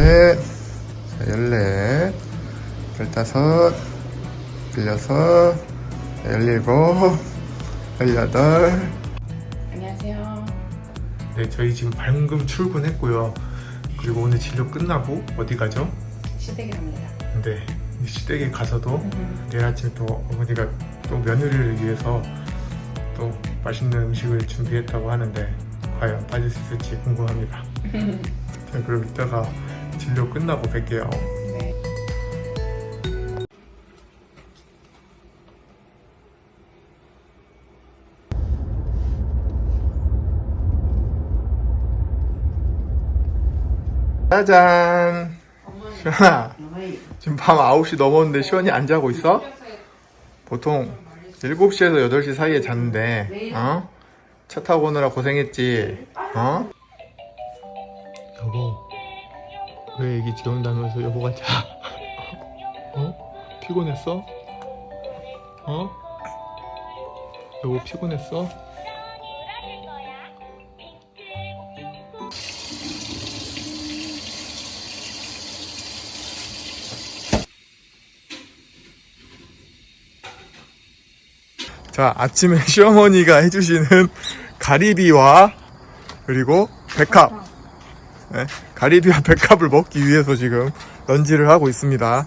넷, 자, 열넷, 열다섯, 열여섯, 열일곱, 열여덟. 안녕하세요. 네, 저희 지금 방금 출근했고요. 그리고 오늘 진료 끝나고 어디 가죠? 시댁에 갑니다. 네, 이 시댁에 가서도 내일 아침에 또 어머니가 또 며느리를 위해서 또 맛있는 음식을 준비했다고 하는데 과연 빠질 수 있을지 궁금합니다. 자, 그럼 이따가 진료 끝나고 뵐게요. 네. 짜잔! 시원아, 지금 밤 9시 넘었는데 시원이 안 자고 있어? 보통 7시에서 8시 사이에 잤는데, 어? 차 타고 오느라 고생했지, 어? 여보, 왜 애기 재운다면서 여보가 자? 어? 피곤했어? 어? 여보 피곤했어? 자, 아침에 시어머니가 해주시는 가리비와 그리고 백합. 네, 가리비와 백합을 먹기 위해서 지금 런지를 하고 있습니다.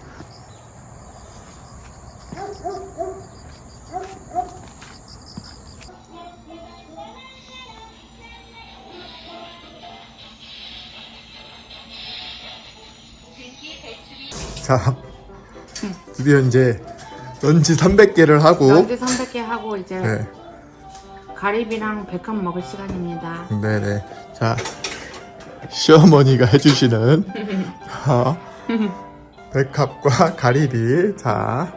자, 드디어 이제 런지 300개를 하고 런지 300개 하고 이제 네. 가리비랑 백합 먹을 시간입니다. 네네. 자, 시어머니가 해주시는 자, 백합과 가리비. 자,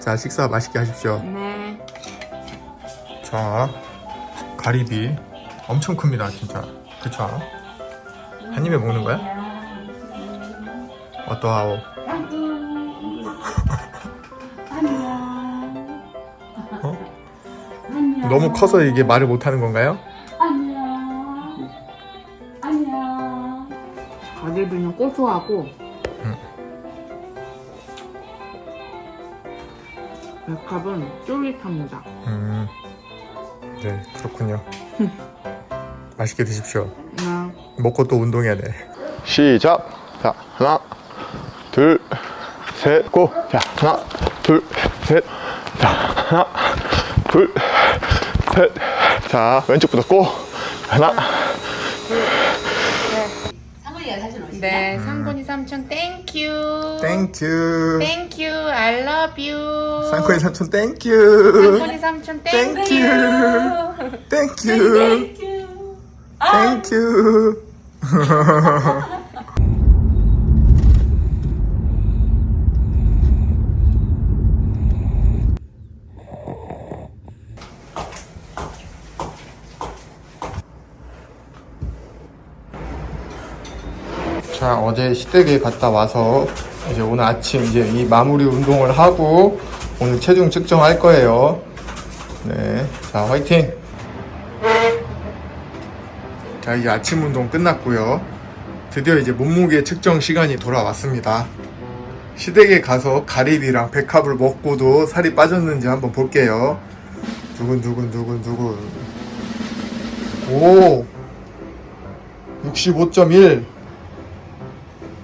자 식사 맛있게 하십시오. 네. 자, 가리비 엄청 큽니다, 진짜. 그쵸? 한 입에 먹는 거야? 어떠하오? 어? 너무 커서 이게 말을 못하는 건가요? 가리비는 고소하고 백합은 쫄깃합니다. 음, 네, 그렇군요. 맛있게 드십시오. 네. 먹고 또 운동해야 돼. 시작. 자, 하나, 둘, 셋, 고. 자, 하나, 둘, 셋. 자, 하나, 둘, 셋. 자, 왼쪽부터 고. 하나, 네, 상곤이 삼촌 땡큐. 땡큐. 땡큐. I love you. 상코이 삼촌 땡큐. 상곤이 삼촌 땡큐. 땡큐. 땡큐. 땡큐. 자 어제 시댁에 갔다 와서 이제 오늘 아침 이제 이 마무리 운동을 하고 오늘 체중 측정할 거예요. 네, 자 화이팅. 자 이제 아침 운동 끝났고요. 드디어 이제 몸무게 측정 시간이 돌아왔습니다. 시댁에 가서 가리비랑 백합을 먹고도 살이 빠졌는지 한번 볼게요. 두근 두근 두근 두근. 오, 65.1.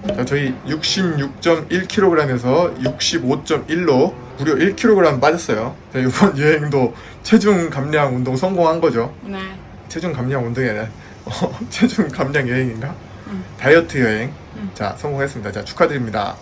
자, 저희 66.1kg에서 65.1로 무려 1kg 빠졌어요. 자, 이번 여행도 체중 감량 운동 성공한 거죠. 네. 체중 감량 운동이 아니라 어, 체중 감량 여행인가? 다이어트 여행. 자, 성공했습니다. 자, 축하드립니다.